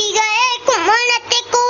siga, eh, como la te.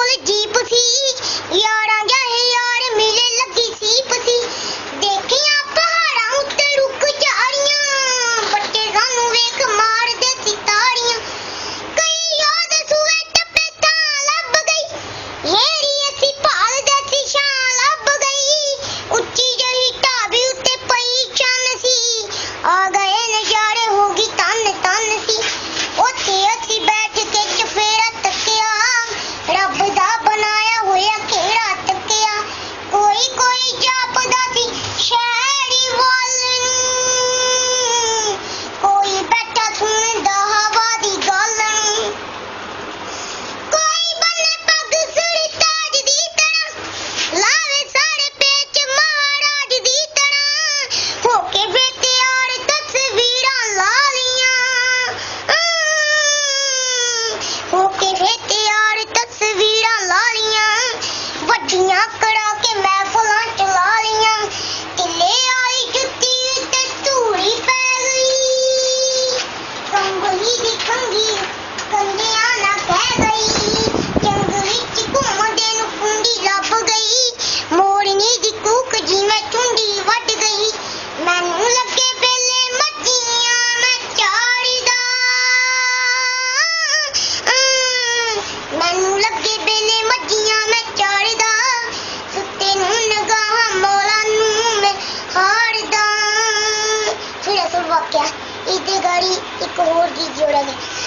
ਗੱਡੀਆਂ ਕੜਾ ਕੇ ਮਹਿਫਲਾਂ ਚਲਾ ਲੀਆਂ ਕਿੱਲੇ ਵਾਲੀ ਜੁੱਤੀ ਉੱਤੇ ਧੂੜੀ ਪੈ ਗਈ। ਕੰਗਲੀ ਦੀ ਕੰਗੀ इसको और गीत जोड़ा जाए